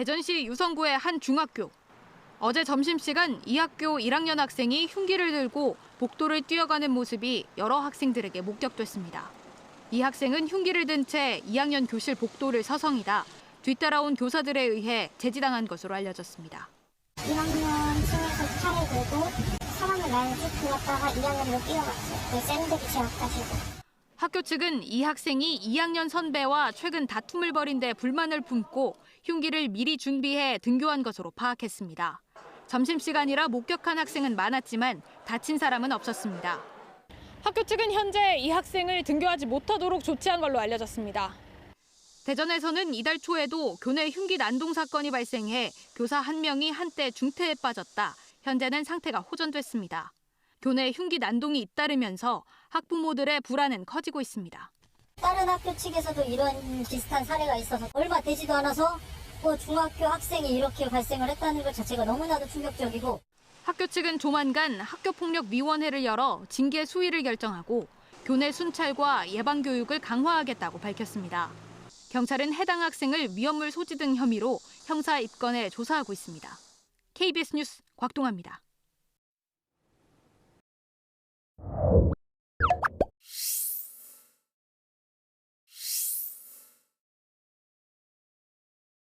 대전시 유성구의 한 중학교. 어제 점심시간 이 학교 1학년 학생이 흉기를 들고 복도를 뛰어가는 모습이 여러 학생들에게 목격됐습니다. 이 학생은 흉기를 든 채 2학년 교실 복도를 서성이다 뒤따라온 교사들에 의해 제지당한 것으로 알려졌습니다. 1학년 층에서 칼을 들고 사람을 쭉 들었다가 2학년으로 뛰어갔어요. 그 샌드위치 앞가지고. 학교 측은 이 학생이 2학년 선배와 최근 다툼을 벌인 데 불만을 품고 흉기를 미리 준비해 등교한 것으로 파악했습니다. 점심시간이라 목격한 학생은 많았지만 다친 사람은 없었습니다. 학교 측은 현재 이 학생을 등교하지 못하도록 조치한 걸로 알려졌습니다. 대전에서는 이달 초에도 교내 흉기 난동 사건이 발생해 교사 한 명이 한때 중태에 빠졌다. 현재는 상태가 호전됐습니다. 교내 흉기 난동이 잇따르면서 학부모들의 불안은 커지고 있습니다. 다른 학교 측에서도 이런 비슷한 사례가 있어서 얼마 되지도 않아서 뭐 중학교 학생이 이렇게 발생을 했다는 것 자체가 너무나도 충격적이고 학교 측은 조만간 학교폭력위원회를 열어 징계 수위를 결정하고 교내 순찰과 예방 교육을 강화하겠다고 밝혔습니다. 경찰은 해당 학생을 위험물 소지 등 혐의로 형사 입건해 조사하고 있습니다. KBS 뉴스 곽동아입니다.